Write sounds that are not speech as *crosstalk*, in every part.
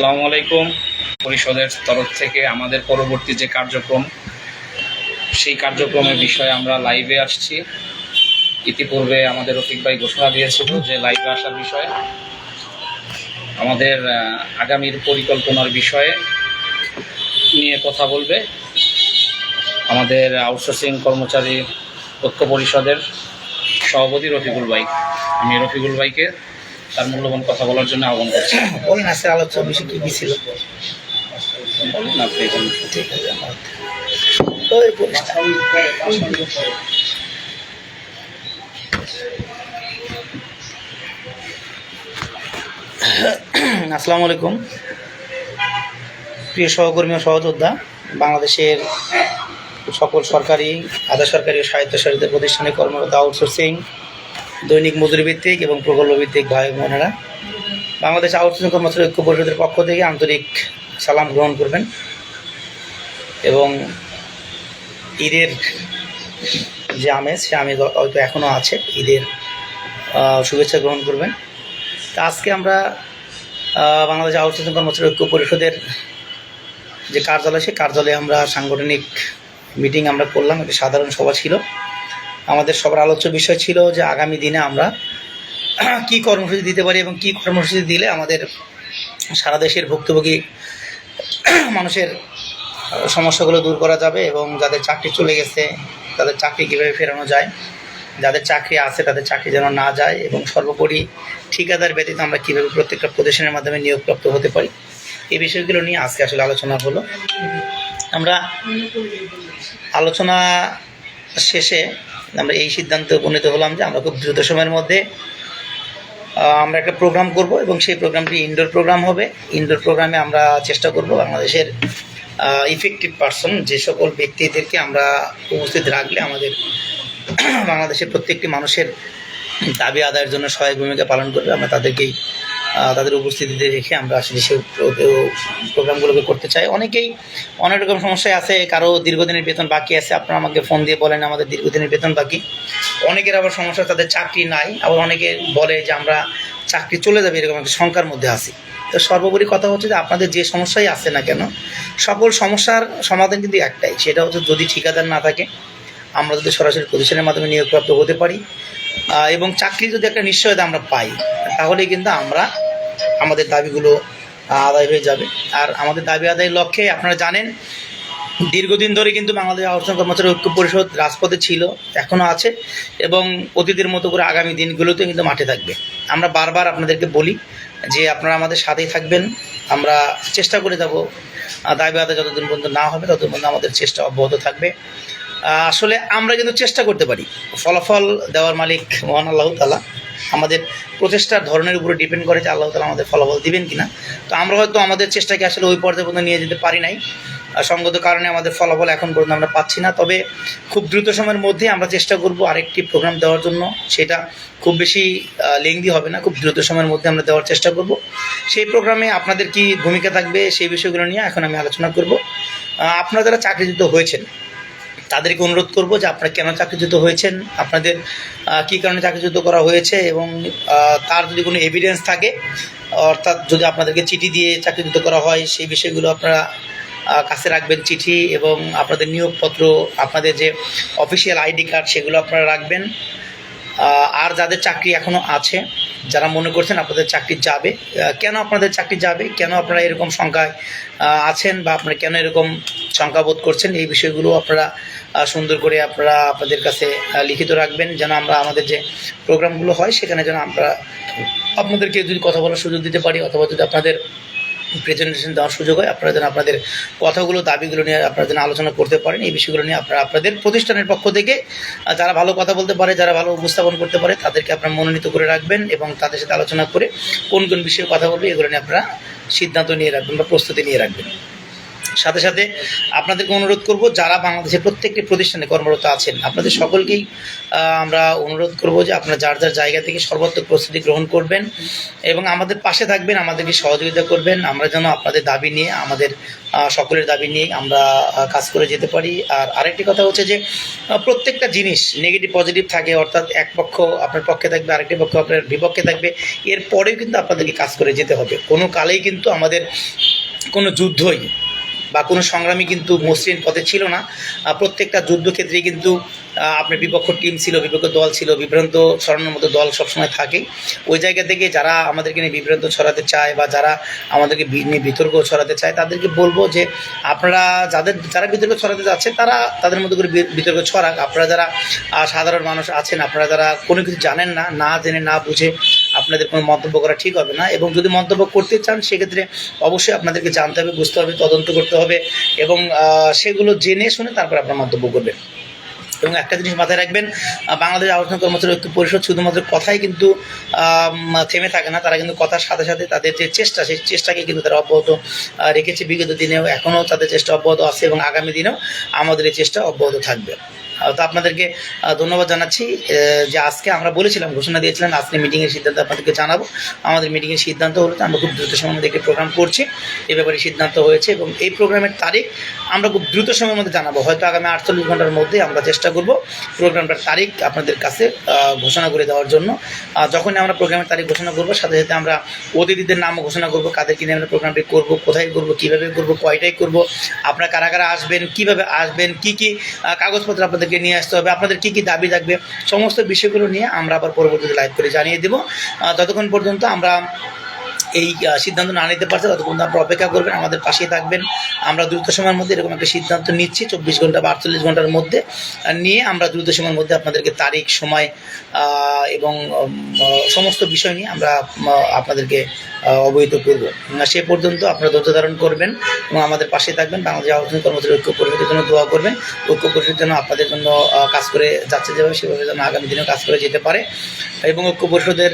আসসালামু আলাইকুম। পরিষদের তরফ থেকে আমাদের পরবর্তী যে কার্যক্রম, সেই কার্যক্রমের বিষয়ে আমরা লাইভে আসছি। ইতিপূর্বে আমাদের রফিক ভাই ঘোষণা দিয়েছিল যে লাইভে আসার বিষয়ে। আমাদের আগামীর পরিকল্পনার বিষয়ে নিয়ে কথা বলবে আমাদের আউটসোর্সিং কর্মচারী ঐক্য পরিষদের সভাপতি রফিকুল ভাই। আমি রফিকুল ভাইকে তার মূল্যবান কথা বলার জন্য আহ্বান করছি বলেন আজকের আলোচনা বিষয় কি কি ছিল বলুন আপনি এখানে। ঠিক আছে আমার ওই পরিষ্কার। আসসালামু আলাইকুম প্রিয় সহকর্মী ও সহযোদ্ধা বাংলাদেশের সকল সরকারি আধা সরকারি ও স্বায়ত্তশাসিত প্রতিষ্ঠানে কর্মরত আউটসোর্সিং দৈনিক মজুরি ভিত্তিক এবং প্রকল্প ভিত্তিক ভাই বোনেরা। বাংলাদেশ আউটসোর্সিং কর্মচারী ঐক্য পরিষদের পক্ষ থেকে আন্তরিক সালাম গ্রহণ করবেন এবং ঈদের যে আমেজ, সে আমেজ হয়তো এখনও আছে। ঈদের শুভেচ্ছা গ্রহণ করবেন। তা আজকে আমরা বাংলাদেশ আউটসোর্সিং কর্মচারী ঐক্য পরিষদের যে কার্যালয় সে কার্যালয়ে আমরা সাংগঠনিক মিটিং আমরা করলাম। একটি সাধারণ সভা ছিল। আমাদের সবার আলোচ্য বিষয় ছিল যে আগামী দিনে আমরা *clears throat* কি কর্মসূচি দিতে পারি এবং কি কর্মসূচি দিলে আমাদের সারা দেশের ভুক্তভোগী *clears throat* মানুষের সমস্যাগুলো দূর করা যাবে এবং যাদের চাকরি চলে গেছে, তাদের চাকরি কীভাবে ফেরানো যায়, যাদের চাকরি আছে তাদের চাকরি যেন না যায় এবং সর্বোপরি ঠিকাদার ব্যতীত আমরা কীভাবে প্রত্যেকটা প্রতিষ্ঠানের মাধ্যমে নিয়োগপ্রাপ্ত হতে পারি, এই বিষয়গুলো নিয়ে আজকে আসলে আলোচনা হলো। আমরা আলোচনা শেষে আমরা এই সিদ্ধান্তে উপনীত হলাম যে আমরা খুব দ্রুত সময়ের মধ্যে আমরা একটা প্রোগ্রাম করব এবং সেই প্রোগ্রামটি ইনডোর প্রোগ্রাম হবে। ইনডোর প্রোগ্রামে আমরা চেষ্টা করব বাংলাদেশের ইফেক্টিভ পার্সন যে সকল ব্যক্তিদেরকে আমরা উপস্থিত রাখলে আমাদের বাংলাদেশের প্রত্যেকটি মানুষের দাবি আদায়ের জন্য সহায়ক ভূমিকা পালন করবে। আমরা তাদেরকেই তাদের উপস্থিতিতে রেখে আমরা আসলে সেই প্রোগ্রামগুলোকে করতে চাই। অনেকেই অনেক রকম সমস্যায় আছে, কারও দীর্ঘদিনের বেতন বাকি আছে, আপনারা আমাকে ফোন দিয়ে বলেন আমাদের দীর্ঘদিনের বেতন বাকি। অনেকের আবার সমস্যা, তাদের চাকরি নাই, আবার অনেকে বলে যে আমরা চাকরি চলে যাবে, এরকম একটা শঙ্কার মধ্যে আছি। তো সর্বোপরি কথা হচ্ছে যে আপনাদের যে সমস্যাই আছে না কেন, সকল সমস্যার সমাধান কিন্তু একটাই, সেটা হচ্ছে যদি ঠিকাদার না থাকে, আমরা যদি সরাসরি প্রতিষ্ঠানের মাধ্যমে নিয়োগপ্রাপ্ত হতে পারি। এবং চাকরি যদি একটা নিশ্চয়তা আমরা পাই তাহলে কিন্তু আমরা আমাদের দাবিগুলো আদায় হয়ে যাবে। আর আমাদের দাবি আদায়ের লক্ষ্যে আপনারা জানেন, দীর্ঘদিন ধরে কিন্তু বাংলাদেশ আবাসন কর্মচারী ঐক্য পরিষদ রাজপথে ছিল এখনও আছে এবং অতীতের মতো করে আগামী দিনগুলোতে কিন্তু মাঠে থাকবে। আমরা বারবার আপনাদেরকে বলি যে আপনারা আমাদের সাথেই থাকবেন, আমরা চেষ্টা করে যাব দাবি আদায় যতদিন পর্যন্ত না হবে ততদিন পর্যন্ত আমাদের চেষ্টা অব্যাহত থাকবে। আসলে আমরা কিন্তু চেষ্টা করতে পারি। ফলাফল দেওয়ার মালিক মহান আল্লাহ তালা আমাদের প্রচেষ্টার ধরনের উপরে ডিপেন্ড করে যে আল্লাহ তালা আমাদের ফলাফল দিবেন কিনা। তো আমরা হয়তো আমাদের চেষ্টাকে আসলে ওই পর্যায়ে পর্যন্ত নিয়ে যেতে পারি নাই। সঙ্গত কারণে আমাদের ফলাফল এখন পর্যন্ত আমরা পাচ্ছি না। তবে খুব দ্রুত সময়ের মধ্যে আমরা চেষ্টা করব আরেকটি প্রোগ্রাম দেওয়ার জন্য। সেটা খুব বেশি লেংদি হবে না। খুব দ্রুত সময়ের মধ্যে আমরা দেওয়ার চেষ্টা করব। সেই প্রোগ্রামে আপনাদের কি ভূমিকা থাকবে সেই বিষয়গুলো নিয়ে এখন আমি আলোচনা করব। আপনারা যারা চাকরিচ্যুত হয়েছেন তাদেরকে অনুরোধ করব যে আপনারা কেন চাকরিচ্যুত হয়েছেন? আপনাদের কি কারণে চাকরিচ্যুত করা হয়েছে? এবং তার যদি কোনো এভিডেন্স থাকে, অর্থাৎ যদি আপনাদেরকে চিঠি দিয়ে চাকরিচ্যুত করা হয়, সেই বিষয়গুলো আপনারা কাছে রাখবেন চিঠি এবং আপনাদের নিয়োগপত্র, আপনাদের যে অফিসিয়াল আইডি কার্ড সেগুলো আপনারা রাখবেন। আর যাদের চাকরি এখনও আছে, যারা মনে করছেন আপনাদের চাকরি যাবে কেন আপনাদের চাকরি যাবে, কেন আপনারা এরকম সংখ্যায় আছেন বা আপনারা কেন এরকম শঙ্কাবোধ করছেন, এই বিষয়গুলো আপনারা সুন্দর করে আপনারা আপনাদের কাছে লিখিত রাখবেন, যেন আমরা আমাদের যে প্রোগ্রামগুলো হয়, সেখানে যেন আমরা আপনাদেরকে যদি কথা বলার সুযোগ দিতে পারি, অথবা যদি আপনাদের প্রেজেন্টেশন দেওয়ার সুযোগ হয়। আপনারা যেন আপনাদের কথাগুলো, দাবিগুলো নিয়ে আপনারা যেন আলোচনা করতে পারেন, এই বিষয়গুলো নিয়ে আপনারা আপনাদের প্রতিষ্ঠানের পক্ষ থেকে যারা ভালো কথা বলতে পারে, যারা ভালো উপস্থাপন করতে পারে, তাদেরকে আপনারা মনোনীত করে রাখবেন এবং তাদের সাথে আলোচনা করে কোন কোন বিষয়ে কথা বলবে, এগুলো নিয়ে আপনারা সিদ্ধান্ত নিয়ে রাখবেন বা প্রস্তুতি নিয়ে রাখবেন। সাথে সাথে আপনাদেরকে অনুরোধ করব, যারা বাংলাদেশের প্রত্যেকটি প্রতিষ্ঠানে কর্মরত আছেন, আপনাদের সকলকেই আমরা অনুরোধ করব যে আপনারা যার যার জায়গা থেকে সর্বাত্মক প্রস্তুতি গ্রহণ করবেন এবং আমাদের পাশে থাকবেন, আমাদেরকে সহযোগিতা করবেন। আমরা যেন আপনাদের দাবি নিয়ে, আমাদের সকলের দাবি নিয়ে আমরা কাজ করে যেতে পারি। আর আরেকটি কথা হচ্ছে যে প্রত্যেকটা জিনিস নেগেটিভ পজিটিভ থাকে, অর্থাৎ এক পক্ষ আপনার পক্ষে থাকবে, আরেকটি পক্ষ আপনার বিপক্ষে থাকবে। এরপরেও কিন্তু আপনাদেরকে কাজ করে যেতে হবে। কোনো কালেই কিন্তু আমাদের কোনো যুদ্ধই বা কোনো সংগ্রামী কিন্তু মসৃণ পথে ছিল না। প্রত্যেকটা যুদ্ধক্ষেত্রে কিন্তু আপনার বিপক্ষ টিম ছিল, বিপক্ষ দল ছিল, বিভ্রান্ত ছড়ানোর মতো দল সবসময় থাকে ওই জায়গা থেকে যারা আমাদেরকে নিয়ে বিভ্রান্ত ছড়াতে চায় বা যারা আমাদেরকে নিয়ে বিতর্ক ছড়াতে চায়, তাদেরকে বলব যে আপনারা যাদের, যারা বিতর্ক ছড়াতে যাচ্ছে, তারা তাদের মতো করে বিতর্ক ছড়াক। আপনারা যারা সাধারণ মানুষ আছেন, আপনারা যারা কোনো কিছু জানেন না না জেনে, না বুঝে আপনাদের কোনো মন্তব্য করা ঠিক হবে না এবং যদি মন্তব্য করতে চান, সেক্ষেত্রে অবশ্যই আপনাদেরকে জানতে হবে, বুঝতে হবে, তদন্ত করতে হবে এবং সেগুলো জেনে শুনে তারপর আপনার মন্তব্য করবেন। এবং একটা জিনিস মাথায় রাখবেন বাংলাদেশ আলোচনা কর্মচারী ঐক্য পরিষদ শুধুমাত্র কথাই কিন্তু থেমে থাকে না। তারা কিন্তু কথার সাথে সাথে তাদের যে চেষ্টা, সেই চেষ্টাকে কিন্তু তারা অব্যাহত রেখেছে। বিগত দিনেও এখনও তাদের চেষ্টা অব্যাহত আছে এবং আগামী দিনেও আমাদের এই চেষ্টা অব্যাহত থাকবে। তো আপনাদেরকে ধন্যবাদ জানাচ্ছি যে আজকে আমরা বলেছিলাম, ঘোষণা দিয়েছিলাম, আজকে মিটিংয়ের সিদ্ধান্ত আপনাদেরকে জানাব। আমাদের মিটিংয়ের সিদ্ধান্ত হলো আমরা খুব দ্রুত সময়ের মধ্যে একটি প্রোগ্রাম করছি। এ ব্যাপারে সিদ্ধান্ত হয়েছে এবং এই প্রোগ্রামের তারিখ আমরা খুব দ্রুত সময়ের মধ্যে জানাব। হয়তো আগামী আটচল্লিশ ঘণ্টার মধ্যে আমরা চেষ্টা করব প্রোগ্রামটার তারিখ আপনাদের কাছে ঘোষণা করে দেওয়ার জন্য। যখনই আমরা প্রোগ্রামের তারিখ ঘোষণা করব, সাথে সাথে আমরা অতিথিদের নামও ঘোষণা করব কাদেরকে নিয়ে আমরা প্রোগ্রামটি করব, কোথায় করব, কীভাবে করব, কয়টায় করব, আপনারা কারা কারা আসবেন, কীভাবে আসবেন, কি কি কাগজপত্র কাগজপত্র আপনাদেরকে নিয়ে আসতে হবে। আপনাদের কি কি দাবি থাকবে, সমস্ত বিষয়গুলো নিয়ে আমরা আবার পরবর্তীতে লাইভ করে জানিয়ে দেবো। ততক্ষণ পর্যন্ত আমরা এই সিদ্ধান্ত না নিতে পারছে, ততক্ষণ আপনারা অপেক্ষা করবেন, আমাদের পাশেই থাকবেন। আমরা দ্রুত সময়ের মধ্যে এরকম একটা সিদ্ধান্ত নিচ্ছি, চব্বিশ ঘণ্টা বা আটচল্লিশ ঘণ্টার মধ্যে নিয়ে আমরা দ্রুত সময়ের মধ্যে আপনাদেরকে তারিখ, সময় এবং সমস্ত বিষয় নিয়ে আমরা আপনাদেরকে অবহিত করব। সে পর্যন্ত আপনারা ধৈর্য ধারণ করবেন এবং আমাদের পাশে থাকবেন, বাংলাদেশ আলোচনা কর্মচারী ঐক্য পরিষদের জন্য দোয়া করবেন। ঐক্য পরিষদের জন্য আপনাদের জন্য কাজ করে যাচ্ছে যেভাবে, সেভাবে যেন আগামী দিনে কাজ করে যেতে পারে। এবং ঐক্য পরিষদের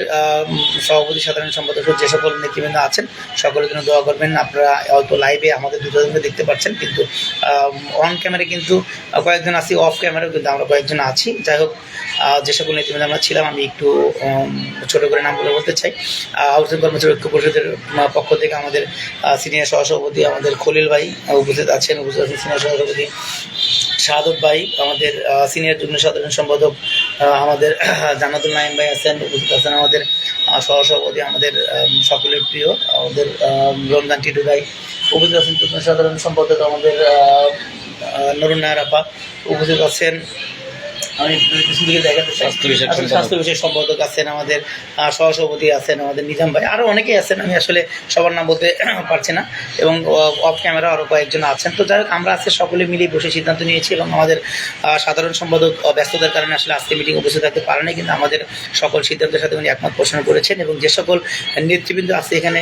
সভাপতি, সাধারণ সম্পাদক যে সকল নেতৃবৃন্দ আছেন, সকলের জন্য দোয়া করবেন। আপনারা হয়তো লাইভে আমাদের দুজনকে দেখতে পাচ্ছেন, কিন্তু অন ক্যামেরা কিন্তু কয়েকজন আছি অফ ক্যামেরাও কিন্তু আমরা কয়েকজন আছি। যাই হোক যে সকল নেতৃবৃন্দ আমরা ছিলাম, আমি একটু ছোট করে বলে বলতে চাই। আউটসোর্সিং কর্মচারী ঐক্য পরিষদের পক্ষ থেকে আমাদের সিনিয়র সহসভাপতি আমাদের খলিল ভাই উপস্থিত আছেন। উপস্থিত আছেন সিনিয়র সহসভাপতি শাহাদত ভাই, আমাদের সিনিয়র যুগ্ম সাধারণ সম্পাদক আমাদের জানাতুল নাইম ভাই আছেন। উপস্থিত আছেন আমাদের সহসভাপতি আমাদের সকলের প্রিয় আমাদের আম, রমজান টিটু ভাই উপস্থিত আছেন সাধারণ সম্পাদক আমাদের নরুন নায়ার আপা উপস্থিত আছেন আমি পিছন দিকে দেখাতে স্বাস্থ্য আসলে সম্পাদক। স্বাস্থ্য বিষয়ক সম্পাদক আছেন আমাদের সহসভাপতি আছেন আমাদের নিজাম ভাই। আরও অনেকেই আছেন আমি আসলে সবার নাম বলতে *clears throat* পারছি না। এবং অফ ক্যামেরা আরও কয়েকজন আছেন। তো যাই হোক আমরা আজকে সকলে বসে সিদ্ধান্ত নিয়েছি এবং আমাদের সাধারণ সম্পাদক ব্যস্ততার কারণে আসলে আজকে মিটিং উপস্থিত থাকতে পারেনি কিন্তু আমাদের সকল সিদ্ধান্তের সাথে উনি একমত পোষণ করেছেন এবং যে সকল নেতৃবৃন্দ আছে এখানে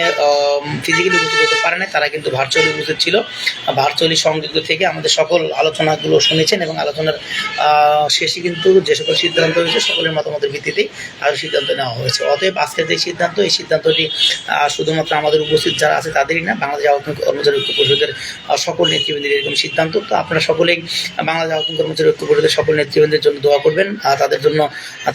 ফিজিক্যালি উপস্থিত হতে পারে না তারা কিন্তু ভার্চুয়ালি উপস্থিত ছিল। ভার্চুয়ালি সংযুক্ত থেকে আমাদের সকল আলোচনাগুলো শুনেছেন এবং আলোচনার শেষে কিন্তু যে সকল সিদ্ধান্ত হয়েছে, সকলের মতামতের ভিত্তিতেই আরও সিদ্ধান্ত নেওয়া হয়েছে। অতএব আজকের যে সিদ্ধান্ত, এই সিদ্ধান্তটি শুধুমাত্র আমাদের উপস্থিত যারা আছে তাদেরই না, বাংলাদেশ আহ্বান কর্মচারী ঐক্য পরিষদের সকল নেতৃবৃন্দের এরকম সিদ্ধান্ত। তো আপনারা সকলেই বাংলাদেশ আহ্বান কর্মচারী ঐক্য পরিষদের সকল নেতৃবৃন্দের জন্য দোয়া করবেন তাদের জন্য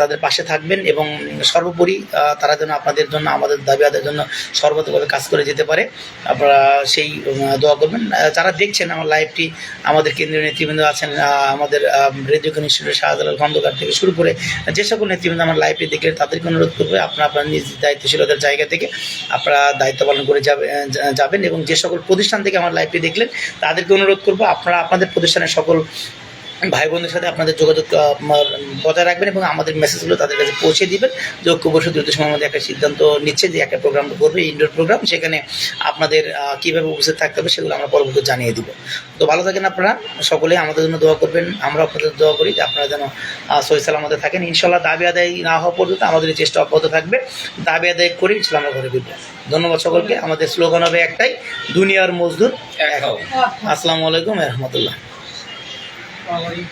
তাদের পাশে থাকবেন এবং সর্বোপরি তারা যেন আপনাদের জন্য, আমাদের দাবি আদায়ের জন্য সর্বতভাবে কাজ করে যেতে পারে, আপনারা সেই দোয়া করবেন। যারা দেখছেন আমার লাইভটি আমাদের কেন্দ্রীয় নেতৃবৃন্দ আছেন আমাদের রেডিও ইনস্টিটিউটের শাহজালাল খন্দকার থেকে শুরু করে যে সকল নেতৃবৃন্দ আমার লাইফে দেখলেন, তাদেরকে অনুরোধ করবে, আপনারা আপনার নিজ দায়িত্বশীলতার জায়গা থেকে আপনারা দায়িত্ব পালন করে যাবে, যাবেন এবং যে সকল প্রতিষ্ঠান থেকে আমার লাইফে দেখলেন, তাদেরকে অনুরোধ করব, আপনারা আপনাদের প্রতিষ্ঠানের সকল ভাই বোনদের সাথে আপনাদের যোগাযোগ বজায় রাখবেন এবং আমাদের মেসেজগুলো তাদের কাছে পৌঁছে দিবেন। যে ঐক্য পরিষদ দ্রুত সময়ের মধ্যে একটা সিদ্ধান্ত নিচ্ছে যে একটা প্রোগ্রাম করবে ইনডোর প্রোগ্রাম সেখানে আপনাদের কীভাবে উপস্থিত থাকতে হবে সেগুলো আমরা পরবর্তী জানিয়ে দিব। তো ভালো থাকেন আপনারা সকলেই আমাদের জন্য দোয়া করবেন আমরা আপনাদের দোয়া করি যে আপনারা যেন সহি সালামতে থাকেন। ইনশাল্লাহ দাবি আদায় না হওয়া পর্যন্ত আমাদের চেষ্টা অব্যাহত থাকবে। দাবি আদায় করে ইনশাল্লাহ আমরা ঘরে ফিরবো। ধন্যবাদ সকলকে। আমাদের স্লোগান হবে একটাই দুনিয়ার মজদুর। আসসালামু আলাইকুম রহমতুল্লাহ। পাওয়ারই